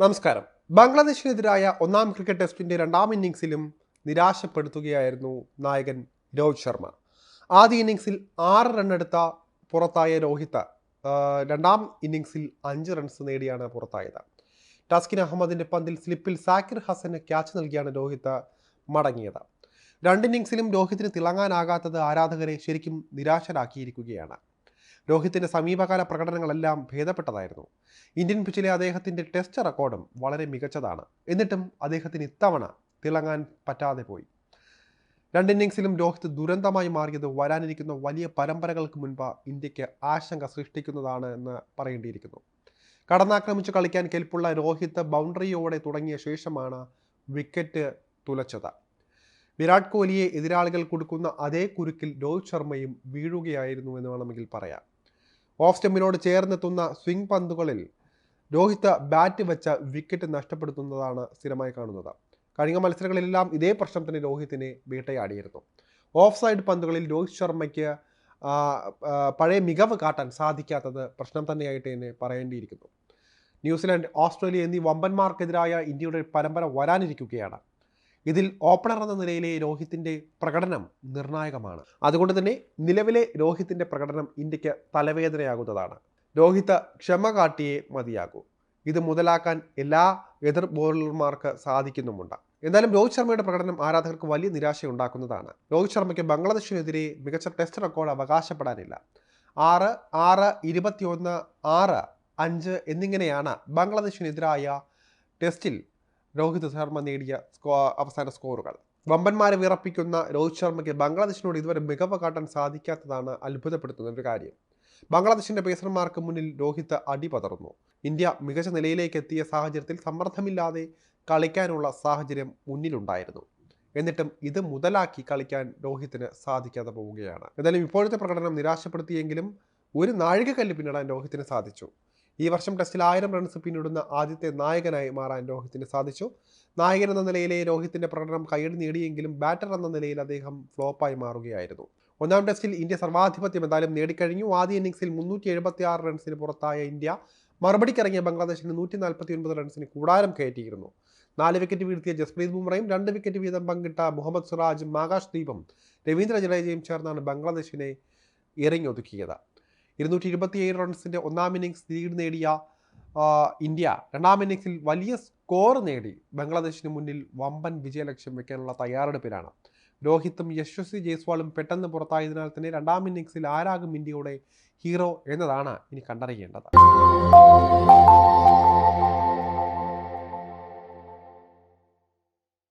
നമസ്കാരം. ബംഗ്ലാദേശിനെതിരായ ഒന്നാം ക്രിക്കറ്റ് ടെസ്റ്റിന്റെ രണ്ടാം ഇന്നിംഗ്സിലും നിരാശപ്പെടുത്തുകയായിരുന്നു നായകൻ രോഹിത് ശർമ്മ. ആദ്യ ഇന്നിംഗ്സിൽ ആറ് റണ്ണെടുത്ത പുറത്തായ രോഹിത് രണ്ടാം ഇന്നിങ്സിൽ അഞ്ച് റൺസ് നേടിയാണ് പുറത്തായത്. ടസ്കിൻ അഹമ്മദിന്റെ പന്തിൽ സ്ലിപ്പിൽ സാക്കിർ ഹസന് ക്യാച്ച് നൽകിയാണ് രോഹിത് മടങ്ങിയത്. രണ്ട് ഇന്നിംഗ്സിലും രോഹിത്തിന് തിളങ്ങാനാകാത്തത് ആരാധകരെ ശരിക്കും നിരാശരാക്കിയിരിക്കുകയാണ്. രോഹിത്തിന്റെ സമീപകാല പ്രകടനങ്ങളെല്ലാം ഭേദപ്പെട്ടതായിരുന്നു. ഇന്ത്യൻ പിച്ചിലെ അദ്ദേഹത്തിന്റെ ടെസ്റ്റ് റെക്കോർഡും വളരെ മികച്ചതാണ്. എന്നിട്ടും അദ്ദേഹത്തിന് ഇത്തവണ തിളങ്ങാൻ പറ്റാതെ പോയി. രണ്ട് ഇന്നിങ്സിലും രോഹിത് ദുരന്തമായി മാറിയത് വരാനിരിക്കുന്ന വലിയ പരമ്പരകൾക്ക് മുൻപ് ഇന്ത്യയ്ക്ക് ആശങ്ക സൃഷ്ടിക്കുന്നതാണ് എന്ന് പറയേണ്ടിയിരിക്കുന്നു. കടന്നാക്രമിച്ച് കളിക്കാൻ കെൽപ്പുള്ള രോഹിത് ബൗണ്ടറിയോടെ തുടങ്ങിയ ശേഷമാണ് വിക്കറ്റ് തുലച്ചത്. വിരാട് കോഹ്ലിയെ എതിരാളികൾ കൊടുക്കുന്ന അതേ കുരുക്കിൽ രോഹിത് ശർമ്മയും വീഴുകയായിരുന്നു എന്ന് വേണമെങ്കിൽ പറയാം. ഓഫ് സ്റ്റെമ്പിനോട് ചേർന്നെത്തുന്ന സ്വിംഗ് പന്തുകളിൽ രോഹിത് ബാറ്റ് വെച്ച വിക്കറ്റ് നഷ്ടപ്പെടുത്തുന്നതാണ് സ്ഥിരമായി കാണുന്നത്. കഴിഞ്ഞ മത്സരങ്ങളിലെല്ലാം ഇതേ പ്രശ്നം തന്നെ രോഹിത്തിനെ വേട്ടയാടിയിരുന്നു. ഓഫ് സൈഡ് പന്തുകളിൽ രോഹിത് ശർമ്മയ്ക്ക് പഴയ മികവ് കാട്ടാൻ സാധിക്കാത്തത് പ്രശ്നം തന്നെയായിട്ട് തന്നെ പറയേണ്ടിയിരിക്കുന്നു. ന്യൂസിലാൻഡ് ഓസ്ട്രേലിയ എന്നീ വമ്പന്മാർക്കെതിരായ ഇന്ത്യയുടെ പരമ്പര വരാനിരിക്കുകയാണ്. ഇതിൽ ഓപ്പണർ എന്ന നിലയിലെ രോഹിത്തിന്റെ പ്രകടനം നിർണായകമാണ്. അതുകൊണ്ട് തന്നെ നിലവിലെ രോഹിത്തിന്റെ പ്രകടനം ഇന്ത്യയ്ക്ക് തലവേദനയാകുന്നതാണ്. രോഹിത് ക്ഷമ കാട്ടിയേ മതിയാകൂ. ഇത് മുതലാക്കാൻ എല്ലാ എതിർ ബോളർമാർക്ക് സാധിക്കുന്നുമുണ്ട്. എന്തായാലും രോഹിത് ശർമ്മയുടെ പ്രകടനം ആരാധകർക്ക് വലിയ നിരാശയുണ്ടാക്കുന്നതാണ്. രോഹിത് ശർമ്മയ്ക്ക് ബംഗ്ലാദേശിനെതിരെ മികച്ച ടെസ്റ്റ് റെക്കോർഡ് അവകാശപ്പെടാനില്ല. ആറ് ആറ് ഇരുപത്തിയൊന്ന് ആറ് അഞ്ച് എന്നിങ്ങനെയാണ് ബംഗ്ലാദേശിനെതിരായ ടെസ്റ്റിൽ രോഹിത് ശർമ്മ നേടിയ സ്കോ അവസാന സ്കോറുകൾ. വമ്പന്മാരെ വിറപ്പിക്കുന്ന രോഹിത് ശർമ്മയ്ക്ക് ബംഗ്ലാദേശിനോട് ഇതുവരെ മികവ് കാട്ടാൻ സാധിക്കാത്തതാണ് അത്ഭുതപ്പെടുത്തുന്ന ഒരു കാര്യം. ബംഗ്ലാദേശിന്റെ പേസർമാർക്ക് മുന്നിൽ രോഹിത് അടിപതർന്നു ഇന്ത്യ മികച്ച നിലയിലേക്ക് എത്തിയ സാഹചര്യത്തിൽ സമ്മർദ്ദമില്ലാതെ കളിക്കാനുള്ള സാഹചര്യം മുന്നിലുണ്ടായിരുന്നു. എന്നിട്ടും ഇത് മുതലാക്കി കളിക്കാൻ രോഹിത്തിന് സാധിക്കാതെ പോവുകയാണ്. എന്തായാലും ഇപ്പോഴത്തെ പ്രകടനം നിരാശപ്പെടുത്തിയെങ്കിലും ഒരു നാഴികക്കല്ല് പിന്നിടാൻ രോഹിത്തിന് സാധിച്ചു. ഈ വർഷം ടെസ്റ്റിൽ ആയിരം റൺസ് പിന്നിടുന്ന ആദ്യത്തെ നായകനായി മാറാൻ രോഹിത്തിന് സാധിച്ചു. നായകൻ എന്ന നിലയിലെ രോഹിത്തിന്റെ പ്രകടനം കൈയടി നേടിയെങ്കിലും ബാറ്റർ എന്ന നിലയിൽ അദ്ദേഹം ഫ്ലോപ്പായി മാറുകയായിരുന്നു. ഒന്നാം ടെസ്റ്റിൽ ഇന്ത്യ സർവാധിപത്യം എന്തായാലും നേടിക്കഴിഞ്ഞു. ആദ്യ ഇന്നിംഗ്സിൽ മുന്നൂറ്റി എഴുപത്തി ആറ് റൺസിന് പുറത്തായ ഇന്ത്യ മറുപടിക്കിറങ്ങിയ ബംഗ്ലാദേശിന് നൂറ്റി നാൽപ്പത്തി ഒൻപത് റൺസിന് കൂടാരം കയറ്റിയിരുന്നു. നാല് വിക്കറ്റ് വീഴ്ത്തിയ ജസ്പ്രീത് ബുംറയും രണ്ട് വിക്കറ്റ് വീതം പങ്കിട്ട മുഹമ്മദ് സിറാജും ആകാശ് ദീപും രവീന്ദ്ര ജഡേജയും ചേർന്നാണ് ബംഗ്ലാദേശിനെ എറിഞ്ഞൊതുക്കിയത് ഇരുന്നൂറ്റി ഇരുപത്തിയേഴ് റൺസിന്റെ ഒന്നാം ഇന്നിങ്സ് ലീഡ് നേടിയ ഇന്ത്യ. രണ്ടാം ഇന്നിങ്സിൽ വലിയ സ്കോർ നേടി. ബംഗ്ലാദേശിന് മുന്നിൽ വമ്പൻ വിജയലക്ഷ്യം വെക്കാനുള്ള തയ്യാറെടുപ്പിലാണ്. രോഹിത്തും യശസ്വി ജയ്സ്വാളും പെട്ടെന്ന് പുറത്തായതിനാൽ തന്നെ രണ്ടാം ഇന്നിങ്സിൽ ആരാകും ഇന്ത്യയുടെ ഹീറോ എന്നതാണ് ഇനി കണ്ടറിയേണ്ടത്.